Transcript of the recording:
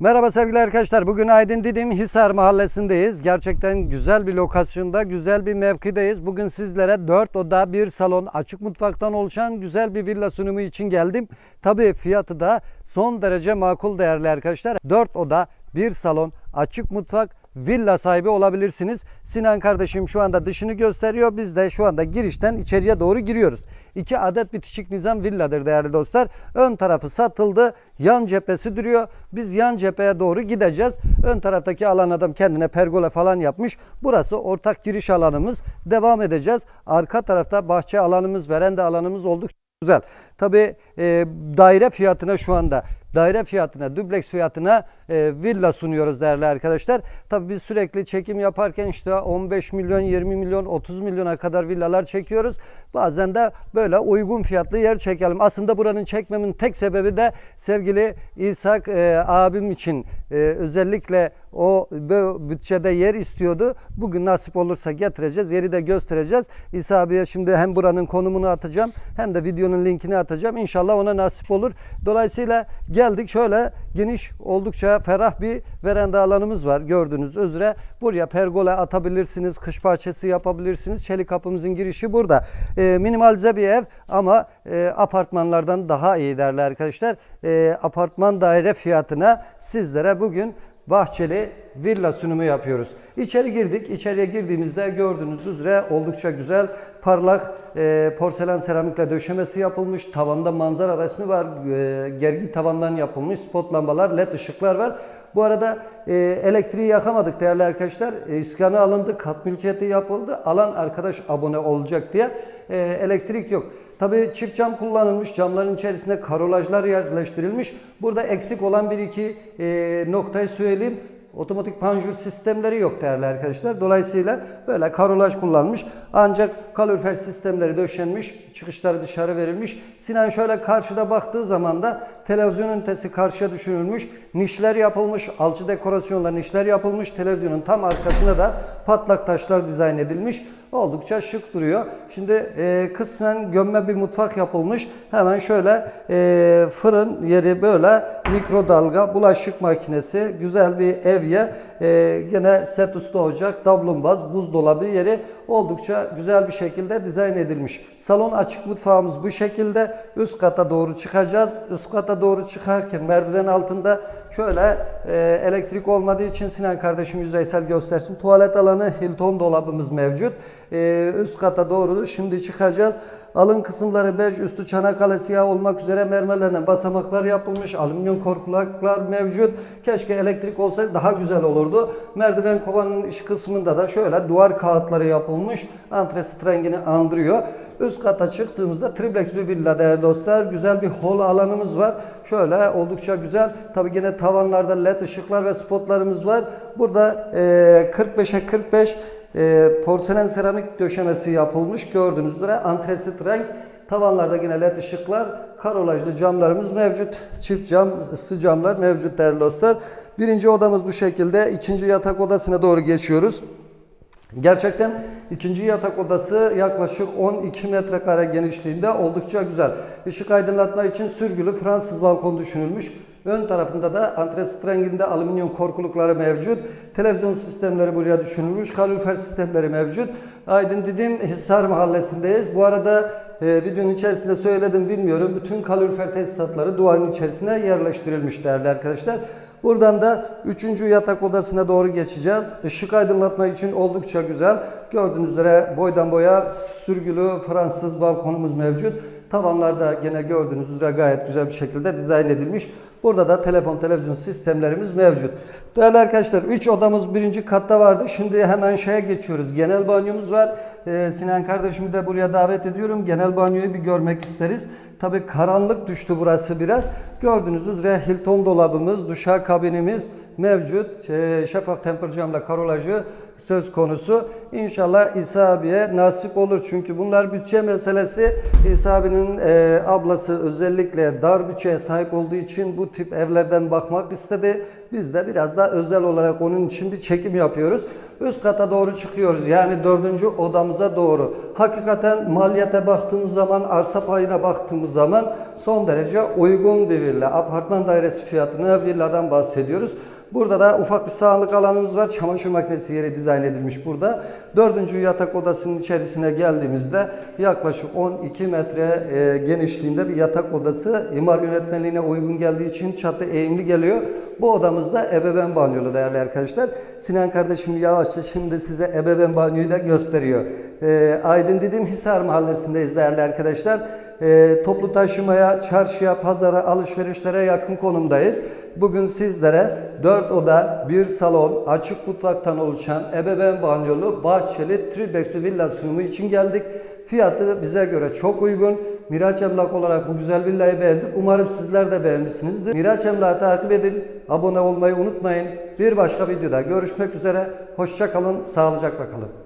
Merhaba sevgili arkadaşlar. Bugün Aydın Didim Hisar Mahallesi'ndeyiz. Gerçekten güzel bir lokasyonda, güzel bir mevkideyiz. Bugün sizlere 4 oda, bir salon, açık mutfaktan oluşan güzel bir villa sunumu için geldim. Tabii fiyatı da son derece makul değerli arkadaşlar. 4 oda, bir salon, açık mutfak, villa sahibi olabilirsiniz. Sinan kardeşim şu anda dışını gösteriyor. Biz de şu anda girişten içeriye doğru giriyoruz. İki adet bitişik nizam villadır değerli dostlar. Ön tarafı satıldı. Yan cephesi duruyor. Biz yan cepheye doğru gideceğiz. Ön taraftaki alan adam kendine pergola falan yapmış. Burası ortak giriş alanımız. Devam edeceğiz. Arka tarafta bahçe alanımız, veranda alanımız oldukça güzel. Tabi daire fiyatına şu anda daire fiyatına, dubleks fiyatına e, villa sunuyoruz değerli arkadaşlar. Tabii biz sürekli çekim yaparken işte 15 milyon, 20 milyon, 30 milyona kadar villalar çekiyoruz. Bazen de böyle uygun fiyatlı yer çekelim. Aslında buranın çekmemin tek sebebi de sevgili İshak e, abim için e, özellikle o bütçede yer istiyordu. Bugün nasip olursa getireceğiz. Yeri de göstereceğiz. İsa abiye şimdi hem buranın konumunu atacağım hem de videonun linkini atacağım. İnşallah ona nasip olur. Dolayısıyla geldik şöyle geniş oldukça ferah bir veranda alanımız var gördüğünüz üzere. Buraya pergola atabilirsiniz, kış bahçesi yapabilirsiniz. Çelik kapımızın girişi burada. E, minimalize bir ev ama e, apartmanlardan daha iyi değerli arkadaşlar. E, apartman daire fiyatına sizlere bugün bahçeli villa sunumu yapıyoruz. İçeri girdik. İçeriye girdiğimizde gördüğünüz üzere oldukça güzel parlak e, porselen seramikle döşemesi yapılmış. Tavanda manzara resmi var. E, gergi tavandan yapılmış. Spot lambalar, led ışıklar var. Bu arada e, elektriği yakamadık değerli arkadaşlar. E, iskanı alındı, kat mülkiyeti yapıldı. Alan arkadaş abone olacak diye e, elektrik yok. Tabii çift cam kullanılmış. Camların içerisinde karolajlar yerleştirilmiş. Burada eksik olan bir iki e, noktayı söyleyeyim. Otomatik panjur sistemleri yok değerli arkadaşlar. Dolayısıyla böyle karolaj kullanmış. Ancak kalorifer sistemleri döşenmiş. Çıkışları dışarı verilmiş. Sinan şöyle karşıda baktığı zaman da televizyon ünitesi karşıya düşürülmüş. Nişler yapılmış. Alçı dekorasyonla nişler yapılmış. Televizyonun tam arkasına da patlak taşlar dizayn edilmiş. Oldukça şık duruyor. Şimdi e, kısmen gömme bir mutfak yapılmış. Hemen şöyle e, fırın yeri böyle mikrodalga, bulaşık makinesi, güzel bir evye. E, gene set üstü ocak, dablumbaz, buzdolabı yeri oldukça güzel bir şekilde dizayn edilmiş. Salon açık mutfağımız bu şekilde. Üst kata doğru çıkacağız. Üst kata doğru çıkarken merdiven altında şöyle e, elektrik olmadığı için Sinan kardeşim yüzeysel göstersin. Tuvalet alanı Hilton dolabımız mevcut. E, üst kata doğru şimdi çıkacağız. Alın kısımları bej, üstü Çanakkale siyah olmak üzere mermerlerine basamaklar yapılmış. Alüminyum korkulaklar mevcut. Keşke elektrik olsaydı daha güzel olurdu. Merdiven kovanın iç kısmında da şöyle duvar kağıtları yapılmış. Antresit rengini andırıyor. Üst kata çıktığımızda triplex bir villa değerli dostlar. Güzel bir hol alanımız var. Şöyle oldukça güzel. Tabi yine tavanlarda led ışıklar ve spotlarımız var. Burada e, 45'e 45 e, porselen seramik döşemesi yapılmış. Gördüğünüz üzere antresit renk. Tavanlarda yine led ışıklar, karolajlı camlarımız mevcut. Çift cam, ısı camlar mevcut değerli dostlar. Birinci odamız bu şekilde. İkinci yatak odasına doğru geçiyoruz. Gerçekten ikinci yatak odası yaklaşık 12 metrekare genişliğinde oldukça güzel. Işık aydınlatma için sürgülü Fransız balkon düşünülmüş. Ön tarafında da antresit renginde alüminyum korkulukları mevcut. Televizyon sistemleri buraya düşünülmüş. Kalorifer sistemleri mevcut. Aydın Didim Hisar Mahallesi'ndeyiz. Bu arada e, videonun içerisinde söyledim bilmiyorum. Bütün kalorifer tesisatları duvarın içerisine yerleştirilmiş değerli arkadaşlar. Buradan da 3. yatak odasına doğru geçeceğiz. Işık aydınlatma için oldukça güzel. Gördüğünüz üzere boydan boya sürgülü Fransız balkonumuz mevcut. Tavanlarda gene gördüğünüz üzere gayet güzel bir şekilde dizayn edilmiş. Burada da telefon televizyon sistemlerimiz mevcut. Değerli arkadaşlar 3 odamız birinci katta vardı. Şimdi hemen şeye geçiyoruz. Genel banyomuz var. Ee, Sinan kardeşimi de buraya davet ediyorum. Genel banyoyu bir görmek isteriz. Tabi karanlık düştü burası biraz. Gördüğünüz üzere Hilton dolabımız, duşa kabinimiz mevcut. Ee, şeffaf temper karolajı söz konusu. İnşallah İsa abiye nasip olur. Çünkü bunlar bütçe meselesi. İsa abinin e, ablası özellikle dar bütçeye sahip olduğu için bu tip evlerden bakmak istedi. Biz de biraz da özel olarak onun için bir çekim yapıyoruz. Üst kata doğru çıkıyoruz. Yani dördüncü odamıza doğru. Hakikaten maliyete baktığımız zaman, arsa payına baktığımız zaman son derece uygun bir villa. Apartman dairesi fiyatına villadan bahsediyoruz. Burada da ufak bir sağlık alanımız var. Çamaşır makinesi yeri dizayn edilmiş burada. Dördüncü yatak odasının içerisine geldiğimizde yaklaşık 12 metre e, genişliğinde bir yatak odası. İmar yönetmeliğine uygun geldiği için çatı eğimli geliyor. Bu odamızda ebeveyn banyolu değerli arkadaşlar. Sinan kardeşim yavaşça şimdi size ebeveyn banyoyu da gösteriyor. E, Aydın Didim Hisar mahallesindeyiz değerli arkadaşlar. E, toplu taşımaya, çarşıya, pazara, alışverişlere yakın konumdayız. Bugün sizlere 4 oda, 1 salon, açık mutfaktan oluşan ebeveyn banyolu, bahçeli, triplexli villa sunumu için geldik. Fiyatı bize göre çok uygun. Miraç Emlak olarak bu güzel villayı beğendik. Umarım sizler de beğenmişsinizdir. Miraç Emlak'ı takip edin, abone olmayı unutmayın. Bir başka videoda görüşmek üzere. Hoşça kalın, sağlıcakla kalın.